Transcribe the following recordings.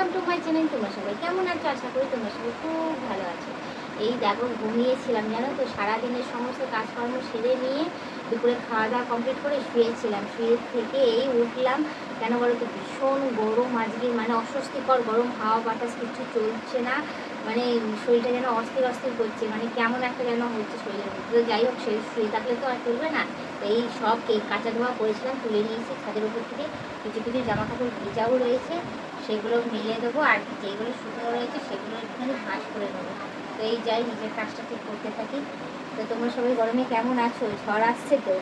Welcome to my channel তোমরা সবাই কেমন আছো? আশা করি তোমার সবাই খুব ভালো আছো। এই দেখো, ঘুমিয়েছিলাম, জানো তো? সারাদিনের সমস্ত কাজকর্ম সেরে নিয়ে দুপুরে খাওয়া দাওয়া কমপ্লিট করে শুয়েছিলাম। শুয়ে থেকে এই উঠলাম, কেন বলো তো ভীষণ গরম আজকে মানে অস্বস্তিকর গরম, হাওয়া বাতাস কিছু চলছে না মানে শরীরটা যেন অস্থির অস্থির করছে মানে কেমন একটা যেন হচ্ছে শরীরের মধ্যে। তো যাই হোক, সে শুয়ে থাকলে তো আর চলবে না। এই সব কেক কাঁচা ধোয়া করেছিলাম, তুলে নিয়েছি ছাদের উপর থেকে। কিছু কিছু জামা কাপড় ভিজাও রয়েছে সেগুলো মিলিয়ে দেবো। আর যেগুলো শুকনো রয়েছে, সেগুলো একটুখানি ভাঁজ করে নেব। তো এই যাই, নিজের কাজটা ঠিক করতে থাকি। তো তোমরা সবাই গরমে কেমন আছো? ঝড় আসছে তো?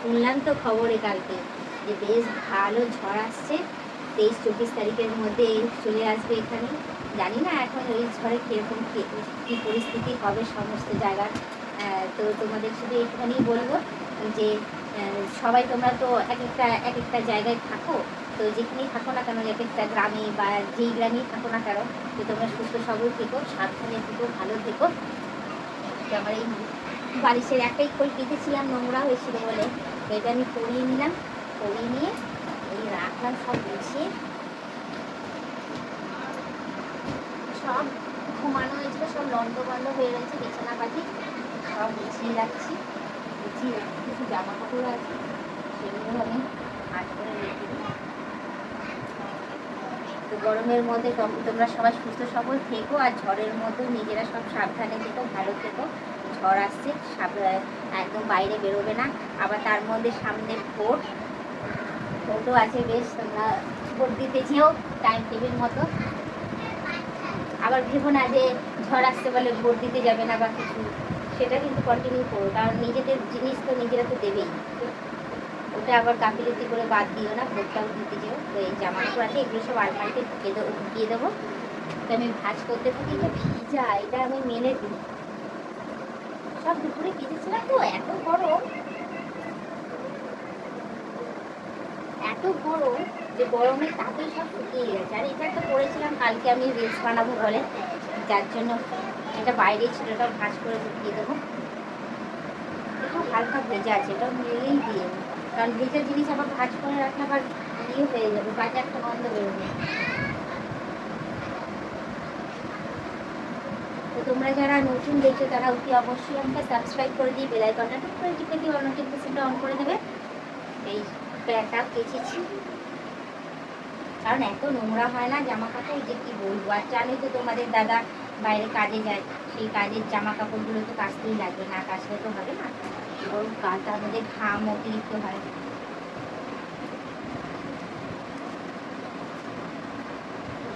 শুনলাম তো খবরে কালকে যে বেশ ভালো ঝড় আসছে। তেইশ, চব্বিশ তারিখের মধ্যে চলে আসবে এখানে। জানি না এখন ওই ঝড়ে কীরকম কী পরিস্থিতি হবে সমস্ত জায়গার। তো তোমাদের শুধু একটুখানি বলব যে সবাই তোমরা তো এক একটা এক একটা জায়গায় থাকো। তো যেখানেই থাকো না কেন এক একটা গ্রামে বা যেই গ্রামেই থাকো না কেন তো তোমরা সুস্থ, সবল থেকো, সাবধানে থেকো, ভালো থেকো। আমার এই বালিশের একটাই খোল কেটেছিলাম, নোংরা হয়েছিল বলে। তো এটা আমি পরিয়ে নিলাম, পরিয়ে নিয়ে এই রাখলাম, সব গুছিয়ে। সব ঘুমানো হয়েছিল, সব লন্ড বন্ধ হয়ে রয়েছে, বিছানা পাতি, সব গুছিয়ে রাখছি। গুছিয়ে রাখছি, কিছু জামা কাপড় আছে, সেগুলো আমি হাত করে রেখে দিই তো গরমের মধ্যে তোমরা সবাই সুস্থ সবল থেকো আর ঝড়ের মধ্যে নিজেরা সব সাবধানে থেকো, ভালো থেকো। ঝড় আসছে একদম বাইরে বেরোবে না। আবার তার মধ্যে সামনে ভোট। ভোটও আছে বেশ, তোমরা ভোট দিতে যেও টাইম টেবিল মতো। আবার ভেবো না যে ঝড় আসতে বলে ভোট দিতে যাবে না বা কিছু। সেটা কিন্তু কন্টিনিউ করো, কারণ নিজেদের জিনিস তো নিজেরা তো দেবেই। ওটা আবার গাফিলতি করে বাদ দিও না ভোটটাও দিতে যেও। তো এই জামা আছে, এগুলো সব আলমারিতে ঢুকে দেবো, ঢুকিয়ে দেবো। তো আমি ভাজ করতে থাকি, এটা ভিজা, এটা আমি মেনে দিই। সব দুপুরে ভিজেছিলাম তো, এত গরম। এত গরম যে গরমে তাতেই সব শুকিয়ে গেছে। আর এটা একটা করেছিলাম, কালকে আমি রিলস বানাবো বলে যার জন্য এটা বাইরে ছিল ওটা ভাজ করে ঢুকিয়ে দেবো। একটু হালকা ভেজা আছে এটা মেলেই দিয়ে দেবো। কারণ ভেজা জিনিস আবার ভাজ করে রাখলে আবার ইয়ে হয়ে যাবে, বাজে একটা গন্ধ বেরোবে। তো তোমরা যারা নতুন দেখছ, তারা অতি অবশ্যই আমাকে সাবস্ক্রাইব করে দিয়ে বেল আইকনটা ঠিক করে টিপে দিয়ে অন্য নোটিফিকেশনটা অন করে দেবে। এই প্যান্টটা কেচেছি। কারণ এত নোংরা হয় না, জামা কাপড় যে কি বলব? আর জানোই তো তোমাদের দাদা বাইরে কাজে যায়, সেই কাজের জামা কাপড়গুলো তো কাচতেই লাগবে, না কাচলে তো হবে না। ওর কাজ মধ্যে ঘাম অতিরিক্ত হয়।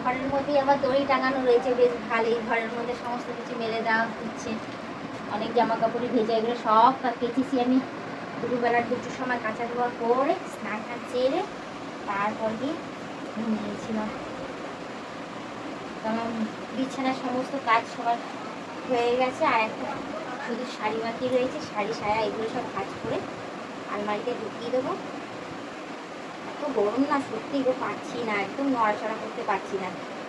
ঘরের মধ্যেই আবার দড়ি টাঙানো রয়েছে, বেশ ভালোই। ঘরের মধ্যে সমস্ত কিছু মেলে দেওয়া হচ্ছে। অনেক জামা কাপড়ই ভেজা, এগুলো সব কেচেছি আমি। দুপুরবেলার দুটোর সময় কাঁচা ধোয়া করে স্নান টান সেরে তারপর গিয়ে ঘুমিয়েছিলাম। কারণ বিছানার সমস্ত কাজ সবার হয়ে গেছে, আর একটা শুধু শাড়ি বাকি রয়েছে, শাড়ি, সায়া, এগুলো সব কাজ করে আলমারিতে ঢুকিয়ে দেবো। এত গরম না, সত্যি গো, পাচ্ছি না, একদম নড়াচড়া করতে পারছি না।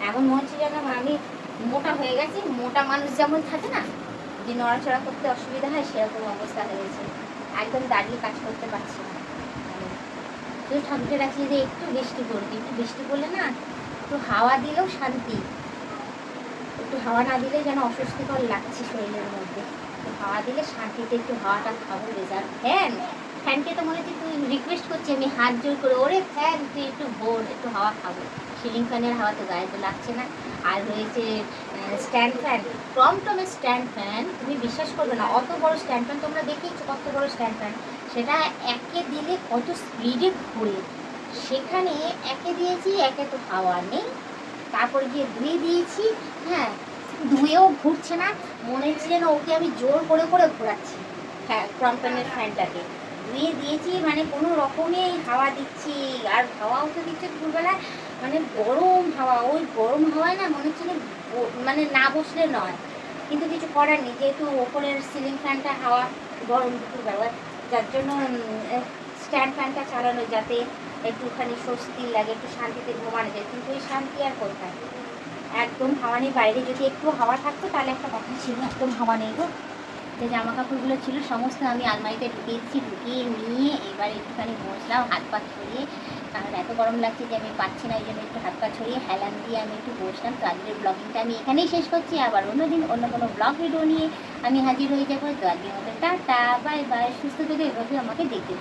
এমন মনে হচ্ছে যেন আমি মোটা হয়ে গেছি, মোটা মানুষ যেমন থাকে না, যে নড়াচড়া করতে অসুবিধা হয়, সেরকম অবস্থা হয়েছে একদম দাঁড়িয়ে কাজ করতে পারছি না। শুধু ঠাকুরকে রাখছি যে একটু বৃষ্টি পড়বে, একটু বৃষ্টি পড়লে না একটু হাওয়া দিলেও শান্তি। একটু হাওয়া না দিলে যেন অস্বস্তিকর লাগছে শরীরের মধ্যে। একটু হাওয়া দিলে শান্তিতে একটু হাওয়াটা খাব রেজাল্ট ফ্যান? ফ্যানকে তো মনে হচ্ছে তুই রিকোয়েস্ট করছি আমি হাত জোর করে। ওরে ফ্যান, তুই একটু ভোর একটু হাওয়া খাব। সিলিং ফ্যানের হাওয়া তো গায়ে তো লাগছে না। আর রয়েছে স্ট্যান্ড ফ্যান টমটমের স্ট্যান্ড ফ্যান তুমি বিশ্বাস করবে না, অত বড় স্ট্যান্ড ফ্যান তোমরা দেখেইছো কত বড় স্ট্যান্ড ফ্যান সেটা একে দিলে কত স্পিডে ঘুরে। সেখানে একে দিয়েছি, একে তো হাওয়া নেই। তারপর গিয়ে ধুয়ে দিয়েছি হ্যাঁ ধুয়েও ঘুরছে না মনে হচ্ছে যেন ওকে আমি জোর করে করে ঘোরাচ্ছি। হ্যাঁ ক্রম্পটনের ফ্যানটাকে। ধুয়ে দিয়েছি মানে কোনো রকমে হাওয়া দিচ্ছি আর হাওয়াও তো দিচ্ছে দুপুরবেলায় মানে গরম হাওয়া ওই গরম হাওয়ায় না মনে হচ্ছে যে মানে না বসলে নয়। কিন্তু কিছু করার নেই যেহেতু ওপরের সিলিং ফ্যানটা হাওয়া গরম দুপুর দুপুরবেলা যার জন্য স্ট্যান্ড ফ্যানটা চালানো যাতে একটুখানি স্বস্তি লাগে, একটু শান্তিতে ঘুমানো যায়। কিন্তু ওই শান্তি আর কোথায়? একদম হাওয়া নেই, বাইরে যদি একটু হাওয়া থাকতো তাহলে একটা কথা ছিল, একদম হাওয়া নেই গো। যে জামা কাপড়গুলো ছিল, সমস্ত আমি আলমারিতে ঢুকিয়ে দিচ্ছি ঢুকিয়ে নিয়ে এবার একটুখানি বসলাম, হাত পা ছড়িয়ে কারণ এত গরম লাগছে যে আমি পাচ্ছি না, এই জন্য একটু হাত পা ছড়িয়ে হেলান দিয়ে আমি একটু বসলাম। তো আজকের ব্লগিংটা আমি এখানেই শেষ করছি। আবার অন্যদিন অন্য কোনো ব্লগ ভিডিও নিয়ে আমি হাজির হয়ে যাব। তো আজকের মতো টাটা, বাই বাই, সুস্থ থেকে, এভাবে আমাকে দেখতে